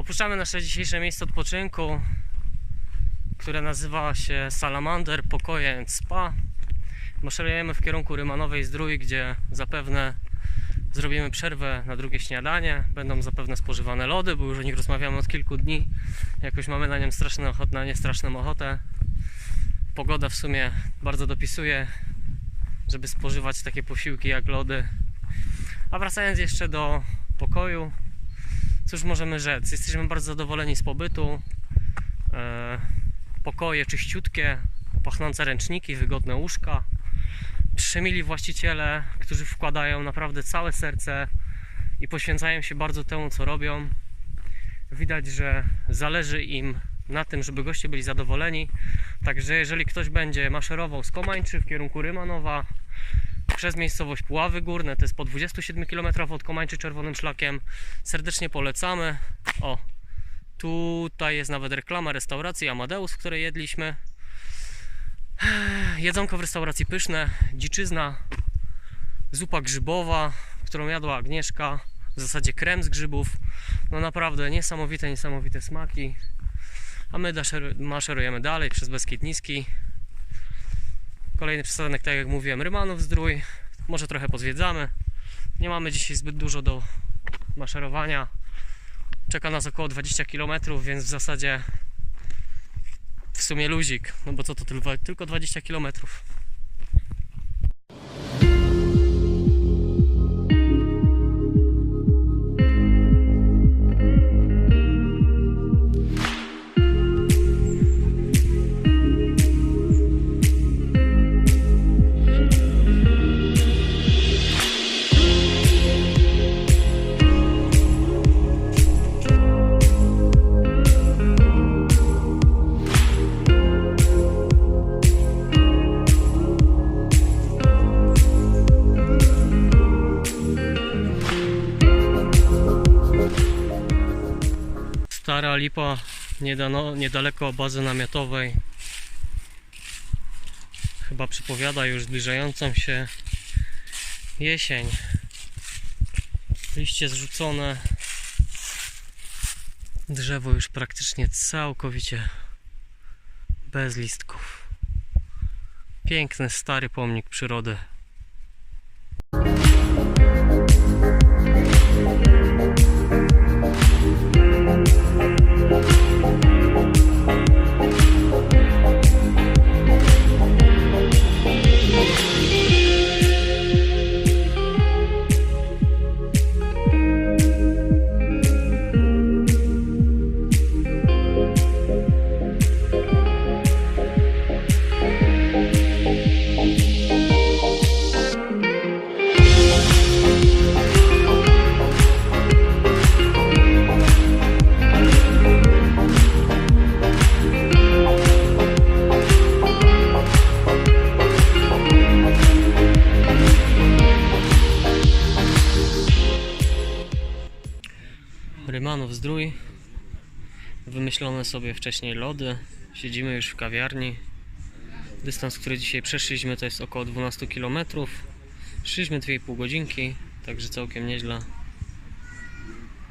Opuszczamy nasze dzisiejsze miejsce odpoczynku, które nazywa się Salamander Pokoje Spa. Maszerujemy w kierunku Rymanowej Zdrój, gdzie zapewne zrobimy przerwę na drugie śniadanie. Będą zapewne spożywane lody, bo już o nich rozmawiamy od kilku dni. Jakoś mamy na, niem straszne ochot, na nie straszną ochotę. Pogoda w sumie bardzo dopisuje, żeby spożywać takie posiłki jak lody. A wracając jeszcze do pokoju, cóż możemy rzec? Jesteśmy bardzo zadowoleni z pobytu. E, pokoje czyściutkie, pachnące ręczniki, wygodne łóżka. Przemili właściciele, którzy wkładają naprawdę całe serce i poświęcają się bardzo temu, co robią. Widać, że zależy im na tym, żeby goście byli zadowoleni. Także jeżeli ktoś będzie maszerował z Komańczy w kierunku Rymanowa, przez miejscowość Puławy Górne, to jest po 27 km od Komańczy Czerwonym Szlakiem. Serdecznie polecamy. O, tutaj jest nawet reklama restauracji Amadeus, w której jedliśmy. Jedzonko w restauracji pyszne, dziczyzna, zupa grzybowa, którą jadła Agnieszka, w zasadzie krem z grzybów. No naprawdę niesamowite, niesamowite smaki. A my maszerujemy dalej przez Beskid Niski. Kolejny przystanek, tak jak mówiłem, Rymanów Zdrój. Może trochę pozwiedzamy. Nie mamy dzisiaj zbyt dużo do maszerowania. Czeka nas około 20 km, więc w zasadzie w sumie luzik. No bo co to tylko, tylko 20 km. Stara lipa niedaleko bazy namiotowej. Chyba przypowiada już zbliżającą się jesień. Liście zrzucone. Drzewo już praktycznie całkowicie bez listków. Piękny, stary pomnik przyrody. Rymanów Zdrój. Wymyślone sobie wcześniej lody. Siedzimy już w kawiarni. Dystans, który dzisiaj przeszliśmy to jest około 12 km. Szliśmy 2,5 godzinki, także całkiem nieźle.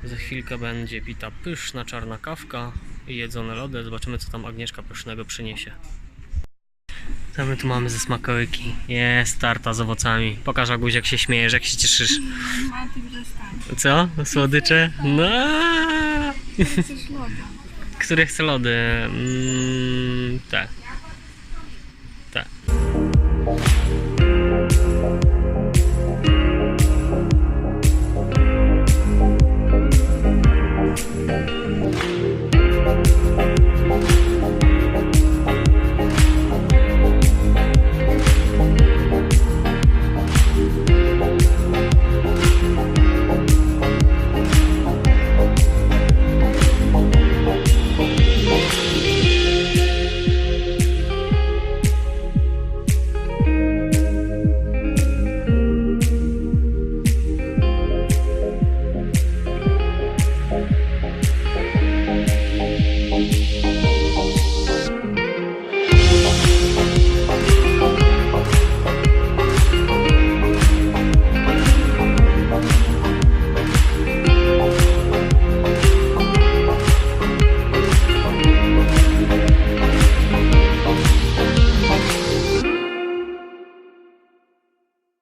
Za chwilkę będzie pita pyszna czarna kawka i jedzone lody. Zobaczymy co tam Agnieszka pysznego przyniesie. Co my tu mamy ze smakołyki? Jest tarta z owocami. Pokaż Aguś jak się śmiejesz, jak się cieszysz. Co? Słodycze? No. Który chce lody? Mm, te.